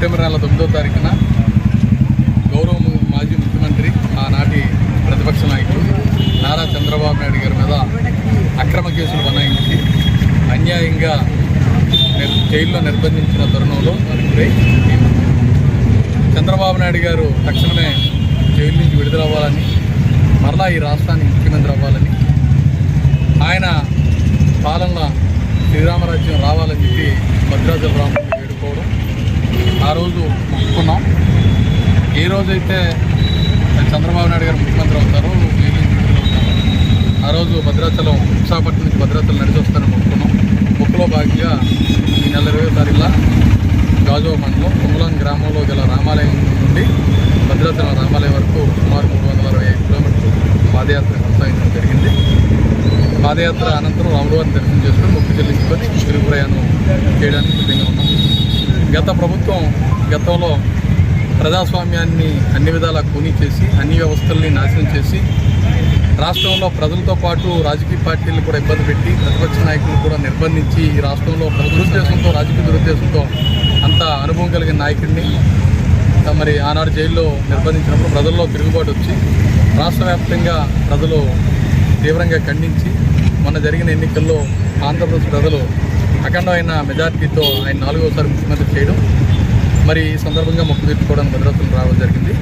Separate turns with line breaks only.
September నెల తొమ్మిదో తారీఖున గౌరవ మాజీ ముఖ్యమంత్రి ఆనాటి ప్రతిపక్ష నాయకుడు నారా చంద్రబాబు నాయుడు గారి మీద అక్రమ కేసులు బనాయించి అన్యాయంగా జైల్లో నిర్బంధించిన తరుణంలో చంద్రబాబు నాయుడు గారు తక్షణమే జైలు నుంచి విడుదలవ్వాలని మరలా ఈ రాష్ట్రానికి ముఖ్యమంత్రి అవ్వాలని ఆయన పాలన శ్రీరామరాజ్యం రావాలని చెప్పి భద్రాచల రాముడిని ఆ రోజు మొక్కుకున్నాం. ఏ రోజైతే చంద్రబాబు నాయుడు గారు ముఖ్యమంత్రి అవుతారో ఆ రోజు భద్రాచలం విశాఖపట్నం నుంచి భద్రాచలం నడిచి వస్తారని మొక్కుకున్నాం. మొక్కులో భాగంగా ఈ నెల ఇరవై తారీఖులా గాజువ మండలం తుమ్మలం గ్రామంలో గల రామాలయం నుండి భద్రాచలం రామాలయం వరకు సుమారు మూడు వందల అరవై ఐదు కిలోమీటర్లు పాదయాత్ర కొనసాగించడం జరిగింది. పాదయాత్ర అనంతరం రాములవారిని దర్శనం చేసుకుని మొక్కు చెల్లించుకొని గత ప్రభుత్వం గతంలో ప్రజాస్వామ్యాన్ని అన్ని విధాలా కూని చేసి అన్ని వ్యవస్థల్ని నాశనం చేసి రాష్ట్రంలో ప్రజలతో పాటు రాజకీయ పార్టీలను కూడా ఇబ్బంది పెట్టి ప్రతిపక్ష నాయకులను కూడా నిర్బంధించి ఈ రాష్ట్రంలో దురుద్దేశంతో రాజకీయ దురుద్దేశంతో అంత అనుభవం కలిగిన నాయకుడిని మరి ఆనాడు జైల్లో నిర్బంధించినప్పుడు ప్రజల్లో తిరుగుబాటు వచ్చి రాష్ట్ర వ్యాప్తంగా ప్రజలు తీవ్రంగా ఖండించి మొన్న జరిగిన ఎన్నికల్లో ఆంధ్రప్రదేశ్ ప్రజలు అఖండమైన మెజార్టీతో ఆయన నాలుగోసారి ముఖ్యమంత్రి చేయడం మరి ఈ సందర్భంగా మొక్కు తీర్చుకోవడానికి భద్రతలు రావడం జరిగింది.